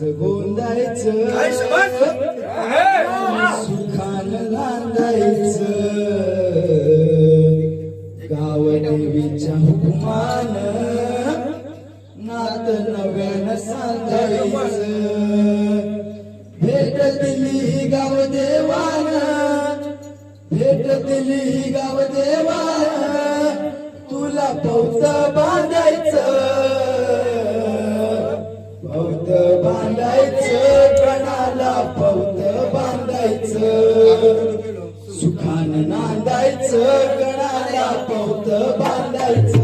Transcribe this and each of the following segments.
गोंदायचं काय सुखानं नांदायचं गाव देवीच्या हुकुमान. नात नव्यानं सांगायचं. भेट दिली गाव देवान. भेट दिली गाव देवान. तुला पौत बा कणाला पौत बांधायचं सुखान नांदायचं गणाला पौत बांधायचं.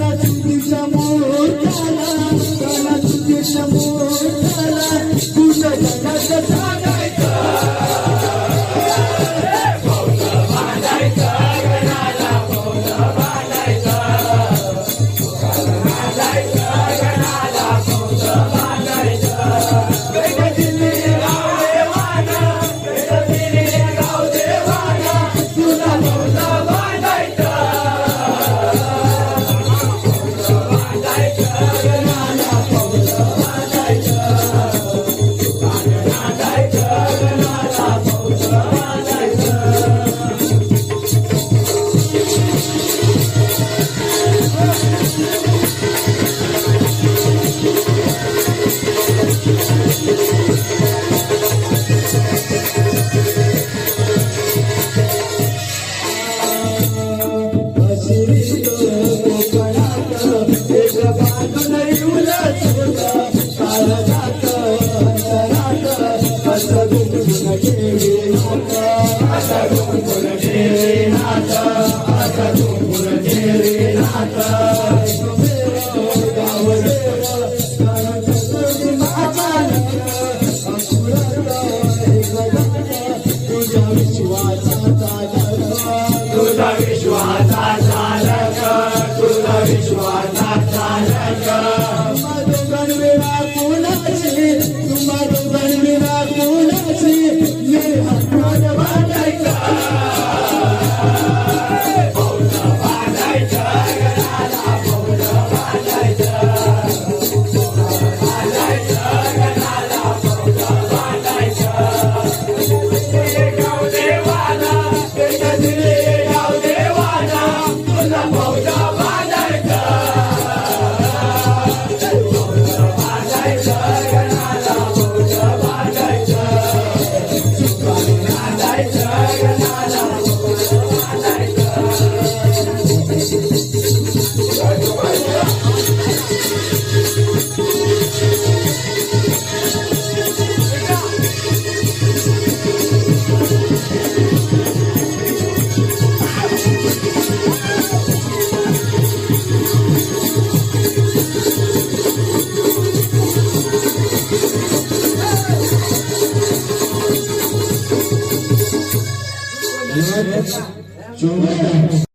Ela sempre chamou Lord, it's your life. minutes. Joe